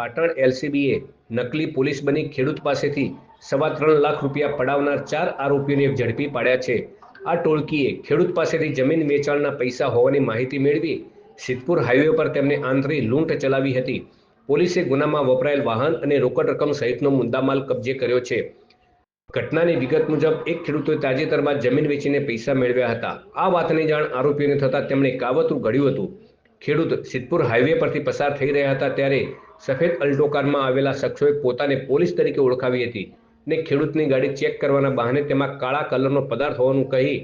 પાટણ એલસીબીએ નકલી પોલીસ બની ખેડૂત પાસેથી સવા ત્રણ લાખ રૂપિયા પડાવનાર ચાર આરોપીઓને ઝડપી પાડ્યા છે. આ ટોળકીએ ખેડૂત પાસેથી જમીન વેચાણના પૈસા હોવાની માહિતી મેળવી સિદ્ધપુર હાઈવે પર તેમને આંતરી લૂંટ ચલાવી હતી. પોલીસે ગુનામાં વપરાયેલ વાહન અને રોકડ રકમ સહિતનો મુદ્દામાલ કબજે કર્યો છે. ઘટનાની વિગત મુજબ, એક ખેડૂતોએ તાજેતરમાં જમીન વેચીને પૈસા મેળવ્યા હતા. આ વાતની જાણ આરોપીઓને થતાં તેમણે કાવતરું ઘડ્યું હતું. ખેડૂત સિદ્ધપુર હાઈવે પરથી પસાર થઈ રહ્યા હતા ત્યારે સફેદ અલ્ટો કારમાં આવેલા શખ્સોએ પોતાને પોલીસ તરીકે ઓળખાવી હતી ને ખેડૂતની ગાડી ચેક કરવાના બહાને તેમાં કાળા કલરનો પદાર્થ હોવાનું કહી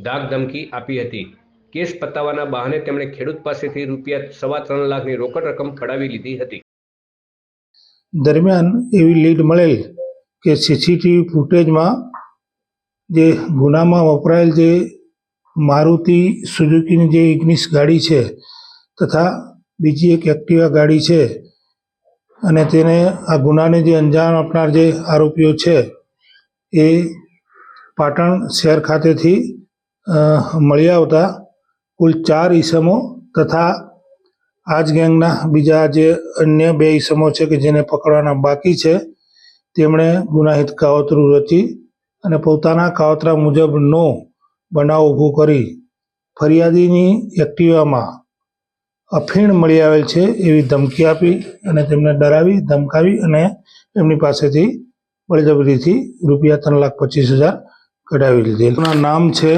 ધાક ધમકી આપી હતી. કેસ પતાવવાના બહાને તેમણે ખેડૂત પાસેથી રૂપિયા સવા ત્રણ લાખની રોકડ રકમ પડાવી લીધી હતી. દરમિયાન એવી લીડ મળેલ કે સીસીટીવી ફૂટેજમાં જે ગુનામાં વપરાયેલ જે મારુતિ સુઝુકીની જે ઇગ્નિસ ગાડી છે તથા બીજી એક એક્ટિવા ગાડી છે અને તેને આ ગુનાને જે અંજામ આપનાર જે આરોપીઓ છે, એ પાટણ શહેર ખાતેથી મળ્યા મળી આવતા કુલ ચાર ઈસમો તથા આજ ગેંગના બીજા જે અન્ય બે ઈસમો છે કે જેને પકડવાના બાકી છે, તેમણે ગુનાહિત કાવતરું રચી અને પોતાના કાવતરા મુજબનો બનાવ ઊભો કરી ફરિયાદીની એક્ટિવામાં અફીણ મળી આવેલ છે એવી ધમકી આપી અને તેમને ડરાવી, ધમકાવી અને એમની પાસેથી બળજબરીથી રૂપિયા ત્રણ લાખ પચીસ હજાર કઢાવી લીધી એમના નામ છે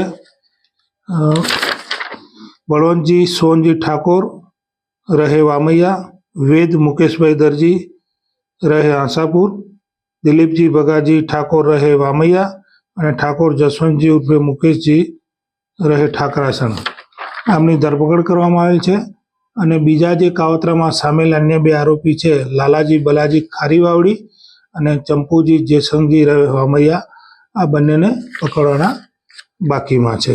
બળવંતજી સોનજી ઠાકોર, રહે વામૈયા, વેદ મુકેશભાઈ દરજી, રહે આશાપુર, દિલીપજી ભગાજી ઠાકોર રહે વામૈયા અને ઠાકોર જસવંતજી ઉર્ફે મુકેશજી રહે ઠાકરાસણ. આમની ધરપકડ કરવામાં આવેલ છે. અને બીજા જે કાવતરામાં સામેલ અન્ય બે આરોપી છે, લાલાજી બલાજી ખારીવાવડી અને ચંપુજી જેસંગજી રવે વામૈયા, આ બંનેને પકડવાના બાકીમાં છે.